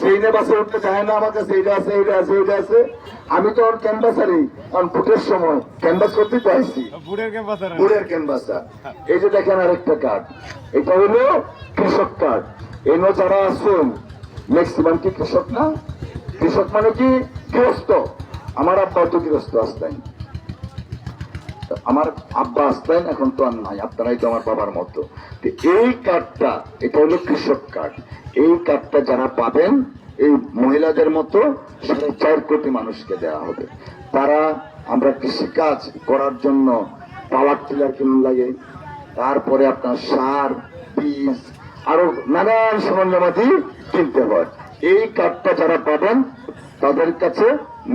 ট্রেনে বাসে উঠতে চায় না আমার কাছে এইটা আছে এইটা আছে এইটা আছে। আমি তো ওর ক্যানভাসারই কারণ ভোটের সময় ক্যানভাস করতে আসছি বুড়ের ক্যাম্পাসার এই যে দেখেন আরেকটা কার্ড এটা হলো কৃষক কার্ড এনো যারা আছেন ম্যাক্সিমাম কি কৃষক না? কৃষক মানে কি? গৃহস্থ। আমার আব্বা তো গৃহস্থ আসতেন আমার আব্বা আসতেন এখন তো আর নাই, আপনারাই তো আমার বাবার মতো। তো এই কার্ডটা, এটা হলো কৃষক কার্ড। এই কার্ডটা যারা পাবেন, এই মহিলাদের মতো সাড়ে চার কোটি মানুষকে দেওয়া হবে। তারা, আমরা কৃষিকাজ করার জন্য পাওয়ার টিলার কিনুন লাগে, তারপরে আপনার সার, বীজ, আরও নানান সরঞ্জামাদি কিনতে হয়। এই কার্ডটা যারা পাবেন, তাদের কাছে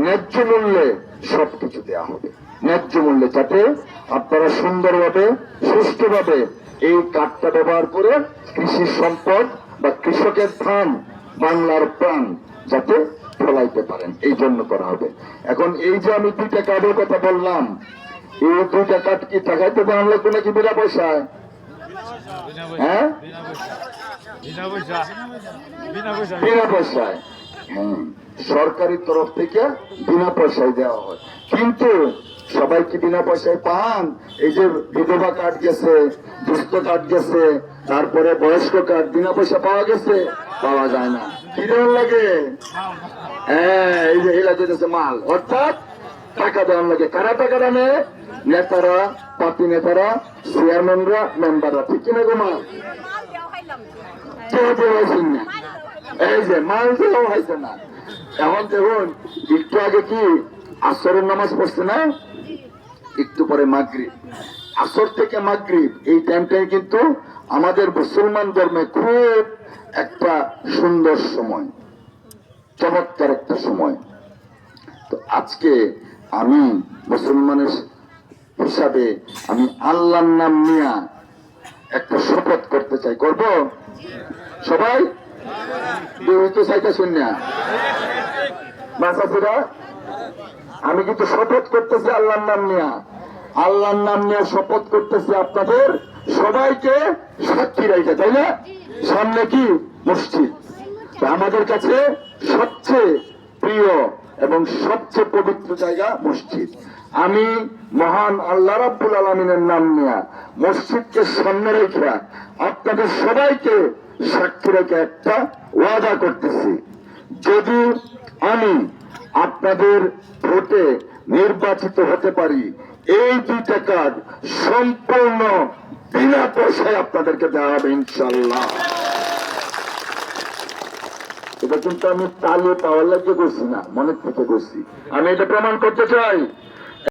ন্যায্য মূল্যে সবকিছু দেওয়া হবে। ন্যায্য মূল্যে যাতে আপনারা সুন্দরভাবে, সুষ্ঠুভাবে এই কার্ডটা ব্যবহার করে কৃষি সম্পদ বা কৃষকের ধান বাংলার প্রাণ যাতে ফলাইতে পারেন। এই জন্য করা হবে। এখন এই যে আমি দুইটা কার্ডের কথা বললাম, এই দুইটা কার্ড কি টাকাইতে দেওয়া লাগবে নাকি বিনা পয়সায় হ্যাঁ? বিনা পয়সা বিনা পয়সা বিনা পয়সায়। হ্যাঁ সরকারি তরফ থেকে বিনা পয়সায় দেওয়া হয়। কিন্তু সবাই কি বিনা পয়সায় পান। এই যে বিধবা কার্ড গেছে, দুস্থ কার্ড গেছে, তারপরে বয়স্ক কার্ড বিনা পয়সা পাওয়া গেছে, পাওয়া যায় না। কি দেওয়ার লাগে? হ্যাঁ এই যে এলা যেতেছে মাল। অর্থাৎ টাকা দেওয়ার লাগে। কারা টাকা দামে নেতারা, পার্টি নেতারা, চেয়ারম্যানরা, মেম্বাররা। ঠিক কিনা গো মা? কেউ দেওয়া হয়েছেন না। এই যে মাল দেওয়া হয়েছে না। এখন দেখুন, একটু আগে কি আসরের নামাজ পড়ছে না? একটু পরে মাগরিব। আসর থেকে মাগরিব, এই টাইমটাই কিন্তু আমাদের মুসলমান ধর্মে খুব একটা সুন্দর সময়, চমৎকার একটা সময়। তো আজকে আমি মুসলমানের হিসাবে আমি আল্লাহর নাম নিয়ে একটা শপথ করতে চাই। করব? সবাই? চাইতে শুন মাসাফিরা আমি কিন্তু শপথ করতেছি আল্লাহর নাম নিয়ে, আল্লাহর নাম নিয়ে শপথ করতেছি আপনাদের সবাইকে সাক্ষী রাখে তাই না? সামনে কি? মসজিদ। আমাদের কাছে সবচেয়ে প্রিয় এবং সবচেয়ে পবিত্র জায়গা মসজিদ। আমি মহান আল্লাহ রাব্বুল আলমিনের নাম নিয়ে মসজিদকে সামনে রেখে আপনাদের সবাইকে সাক্ষী রেখে একটা ওয়াদা করতেছি। যদি আমি আপনাদের ভোটে নির্বাচিত হতে পারি। এই দুইটা কাজ সম্পূর্ণ বিনা পয়সায় আপনাদেরকে দেওয়া হবে ইনশাল্লাহ এটা কিন্তু আমি তালে পাওয়ার লাগিয়ে করছি না, মনের থেকে করছি আমি এটা প্রমাণ করতে চাই।